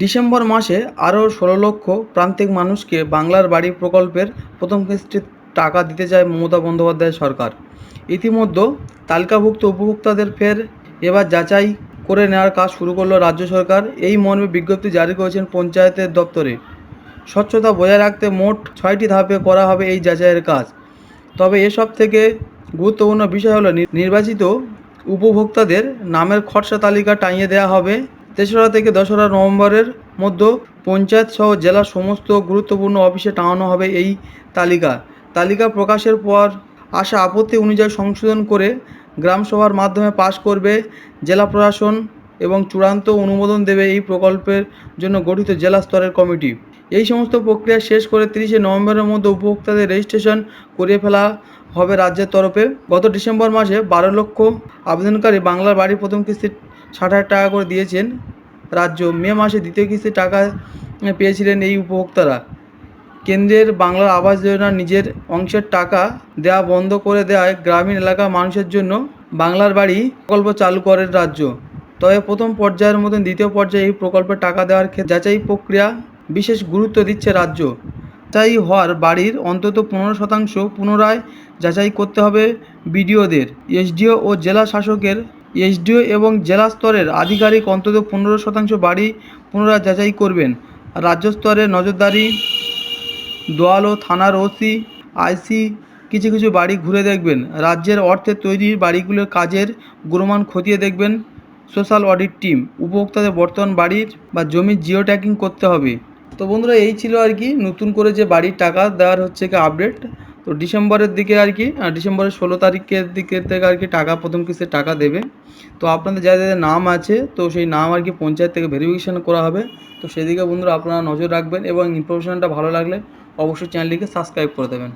December মাসে আরও ষোলো লক্ষ প্রান্তিক মানুষকে বাংলার বাড়ি প্রকল্পের প্রথম কিস্তির টাকা দিতে চায় মমতা বন্দ্যোপাধ্যায় সরকার। ইতিমধ্যে তালিকাভুক্ত উপভোক্তাদের ফের এবার যাচাই করে নেওয়ার কাজ শুরু করল রাজ্য সরকার। এই মর্মে বিজ্ঞপ্তি জারি করেছেন পঞ্চায়েতের দপ্তরে। স্বচ্ছতা বজায় রাখতে মোট ছয়টি ধাপে করা হবে এই যাচাইয়ের কাজ। তবে এসব থেকে গুরুত্বপূর্ণ বিষয় হলো, নির্বাচিত উপভোক্তাদের নামের খসড়া তালিকা টাঙিয়ে দেওয়া হবে। তেসরা থেকে দশরা নভেম্বরের মধ্যে পঞ্চায়েত সহ জেলার সমস্ত গুরুত্বপূর্ণ অফিসে টাঙানো হবে এই তালিকা। তালিকা প্রকাশের পর আসা আপত্তি অনুযায়ী সংশোধন করে গ্রামসভার মাধ্যমে পাশ করবে জেলা প্রশাসন এবং চূড়ান্ত অনুমোদন দেবে এই প্রকল্পের জন্য গঠিত জেলা স্তরের কমিটি। এই সমস্ত প্রক্রিয়া শেষ করে তিরিশে নভেম্বরের মধ্যে উপভোক্তাদের রেজিস্ট্রেশন করিয়ে ফেলা হবে রাজ্যের তরফে। গত ডিসেম্বর মাসে বারো লক্ষ আবেদনকারী বাংলার বাড়ি প্রথম কিস্তি ষাট হাজার টাকা করে দিয়েছেন রাজ্য। মে মাসে দ্বিতীয় কিস্তি টাকা পেয়েছিলেন এই উপভোক্তারা। কেন্দ্রের বাংলার আবাস যোজনার নিজের অংশের টাকা দেওয়া বন্ধ করে দেওয়ায় গ্রামীণ এলাকার মানুষের জন্য বাংলার বাড়ি প্রকল্প চালু করে রাজ্য। তবে প্রথম পর্যায়ের মতন দ্বিতীয় পর্যায়ে এই প্রকল্পের টাকা দেওয়ার ক্ষেত্রে যাচাই প্রক্রিয়া বিশেষ গুরুত্ব দিচ্ছে রাজ্য। যাচাই হওয়ার বাড়ির অন্তত পনেরো শতাংশ পুনরায় যাচাই করতে হবে বিডিওদের। এসডিও ও জেলা শাসকের এসডিও এবং জেলা স্তরের আধিকারিক অন্তত পনেরো শতাংশ বাড়ি পুনরায় যাচাই করবেন। রাজ্য স্তরে নজরদারি, দোয়ালো থানার ওসি, আইসি কিছু কিছু বাড়ি ঘুরে দেখবেন। রাজ্যের অর্থে তৈরি বাড়িগুলোর কাজের গুণমান খতিয়ে দেখবেন। সোশ্যাল অডিট টিম, উপভোক্তাদের বর্তমান বাড়ির বা জমির জিও ট্যাকিং করতে হবে। তো বন্ধুরা, এই ছিল আর কি। নতুন করে যে বাড়ির টাকা দেওয়ার হচ্ছে কি আপডেট তো ডিসেম্বরের দিকে আর কি ডিসেম্বরের ষোলো তারিখের দিকে থেকে আর কি টাকা, প্রথম কিস্তির টাকা দেবে। তো আপনাদের যাদের যাদের নাম আছে, তো সেই নাম আর কি পঞ্চায়েত থেকে ভেরিফিকেশান করা হবে। তো সেদিকে বন্ধুরা আপনারা নজর রাখবেন এবং ইনফরমেশনটা ভালো লাগলে অবশ্যই চ্যানেলটিকে সাবস্ক্রাইব করে দেবেন।